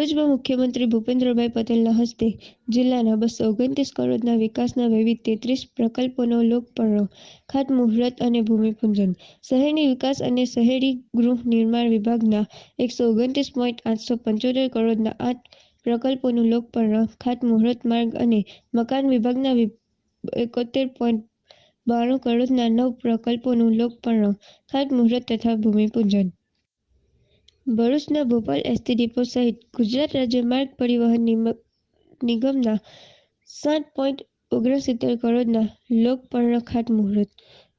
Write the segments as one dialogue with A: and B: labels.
A: ભરૂચમાં મુખ્યમંત્રી ભૂપેન્દ્રભાઈ પટેલના હસ્તે જિલ્લાના બસો ઓગણત્રીસ કરોડના વિકાસના વિવિધ તેત્રીસ પ્રકલ્પોનો લોકપર્ણો ખાતમુહૂર્ત અને ભૂમિપૂજન. શહેરી વિકાસ અને શહેરી ગૃહ નિર્માણ વિભાગના એકસો ઓગણત્રીસ પોઈન્ટ આઠસો પંચોતેર કરોડના આઠ પ્રકલ્પોનું લોકપર્ણ ખાતમુહૂર્ત માર્ગ અને મકાન વિભાગના એકોતેર પોઈન્ટ બાણું કરોડના નવ પ્રકલ્પોનું લોકપર્ણ ખાતમુહૂર્ત તથા ભૂમિપૂજન. ભરૂચના ભોપાલ એસટી ડિપો સહિત ગુજરાત રાજ્ય માર્ગ પરિવહન નિગમના સાત પોઈન્ટ ઓગણસિત્તેર કરોડના લોકાર્પણ ખાતમુહૂર્ત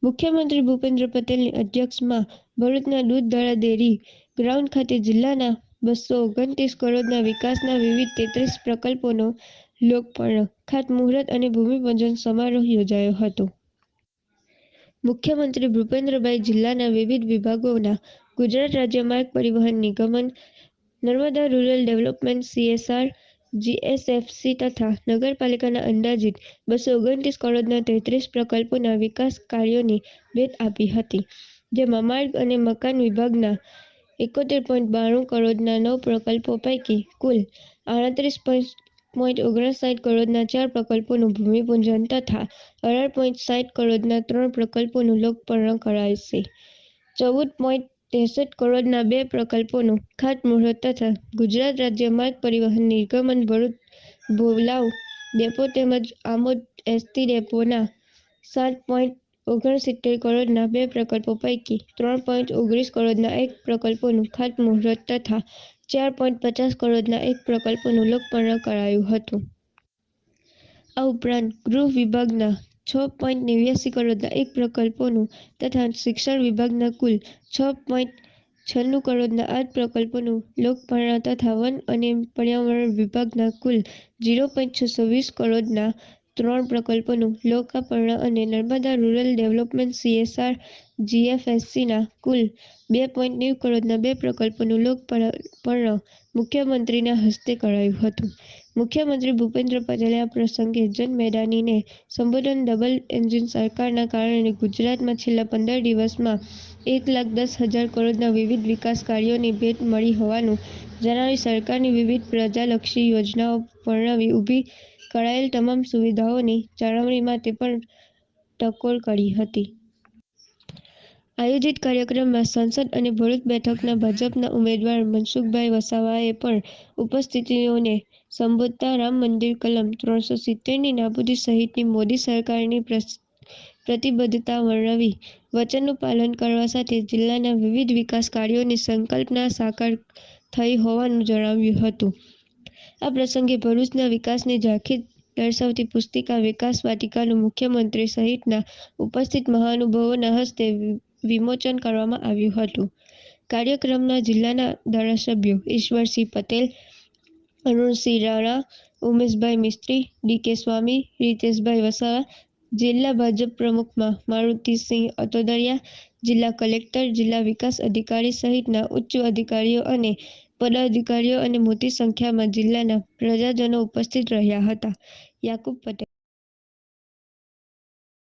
A: મુખ્યમંત્રી ભૂપેન્દ્ર પટેલની અધ્યક્ષમાં ભરૂચના દૂધધારા ડેરી ગ્રાઉન્ડ ખાતે જિલ્લાના બસો ઓગણત્રીસ કરોડના વિકાસના વિવિધ તેત્રીસ પ્રકલ્પોનો લોકાર્પણ ખાતમુહૂર્ત અને ભૂમિપૂજન સમારોહ યોજાયો હતો. મુખ્યમંત્રી ભૂપેન્દ્રભાઈ જિલ્લાના વિવિધ વિભાગોના ગુજરાત રાજ્ય માર્ગ પરિવહન નિગમન, Narmada rural development CSR, GSFC તથા નગરપાલિકાના અંદાજિત બસો ઓગણત્રીસ કરોડના તેત્રીસ પ્રકલ્પોના વિકાસ કાર્યોની ભેટ આપી હતી, જેમાં માર્ગ અને મકાન વિભાગના એકોતેર પોઈન્ટ બાણું કરોડના નવ પ્રકલ્પો પૈકી કુલ આડત્રીસ પોઈન્ટ ઓગણસાઠ કરોડના ચાર પ્રકલ્પોનું ભૂમિપૂજન તથા અઢાર પોઈન્ટ સાઠ કરોડના ત્રણ પ્રકલ્પોનું લોકાર્પણ કરાશે ચૌદ પોઈન્ટ ત્રેસઠ કરોડના બે પ્રકલ્પોનું ખાતમુહૂર્ત તથા ગુજરાત રાજ્ય માર્ગ પરિવહન નિર્ગમન ભરૂચ ભોલાવ ડેપો તેમજ આમોદ એસટી ડેપોના સાત પોઈન્ટ ઓગણસિત્તેર કરોડના બે પ્રકલ્પો પૈકી ત્રણ પોઈન્ટ ઓગણીસ કરોડના એક પ્રકલ્પોનું ખાતમુહૂર્ત તથા ચાર પોઈન્ટ પચાસ કરોડના એક પ્રકલ્પોનું લોકાર્પણ કરાયું હતું. આ ઉપરાંત ગૃહ વિભાગના છ પોઈન્ટ નેવ્યાસી કરોડના એક પ્રકલ્પોનું તથા શિક્ષણ વિભાગના કુલ છ પોઈન્ટ છન્નું કરોડના આઠ પ્રકલ્પોનું લોકાર્પણ તથા વન અને પર્યાવરણ વિભાગના કુલ ઝીરો પોઈન્ટ છસો વીસ કરોડના ત્રણ પ્રકલ્પોનું લોકાપર્ણ અને નર્મદા રૂરલ ડેવલપમેન્ટ સીએસઆર જીએફએસસીના કુલ બે પોઈન્ટ નેવું કરોડના બે પ્રકલ્પોનું લોકાર્પણ મુખ્યમંત્રીના હસ્તે કરાયું હતું. મુખ્યમંત્રી ભૂપેન્દ્ર પટેલે આ પ્રસંગે જનમેદનીને સંબોધન ડબલ એન્જિન સરકારના કારણે ગુજરાતમાં છેલ્લા પંદર દિવસમાં એક લાખ દસ હજાર કરોડના વિવિધ વિકાસ કાર્યોની ભેટ મળી હોવાનું જણાવી સરકારની વિવિધ પ્રજાલક્ષી યોજનાઓ વર્ણવી ઊભી કરાયેલ તમામ સુવિધાઓની જાળવણી માટે પણ ટકોર કરી હતી. આયોજિત કાર્યક્રમમાં સંસદ અને ભરૂચ બેઠકના ભાજપના ઉમેદવાર મનસુખભાઈ વસાવાએ પણ ઉપસ્થિતિઓને સંબોધતા રામ મંદિર કલમ ત્રણસો સિત્તેરની નાબૂદી સહિતની મોદી સરકારની પ્રતિબદ્ધતા વર્ણવી વચનનું પાલન કરવા સાથે જિલ્લાના વિવિધ વિકાસ કાર્યોની સંકલ્પના સાકાર થઈ હોવાનું જણાવ્યું હતું. આ પ્રસંગે ભરૂચના વિકાસની ઝાંખી દર્શાવતી પુસ્તિકા વિકાસ વાટિકાનું મુખ્યમંત્રી સહિતના ઉપસ્થિત મહાનુભાવોના હસ્તે વિમોચન કરવામાં આવ્યું હતું. કાર્યક્રમમાં જિલ્લાના ધારાસભ્યો ઈશ્વરસિંહ પટેલ, અરુણસિંહ રાણા, ઉમેશભાઈ મિસ્ત્રી, ડીકે સ્વામી, રીતેશભાઈ વસાવા, જિલ્લા ભાજપ પ્રમુખમાં મારુતિસિંહ અતોદરિયા, જિલ્લા કલેક્ટર, જિલ્લા વિકાસ અધિકારી સહિતના ઉચ્ચ અધિકારીઓ અને પદાધિકારીઓ અને મોટી સંખ્યામાં જિલ્લાના પ્રજાજનો ઉપસ્થિત રહ્યા હતા. યાકુબ પટેલ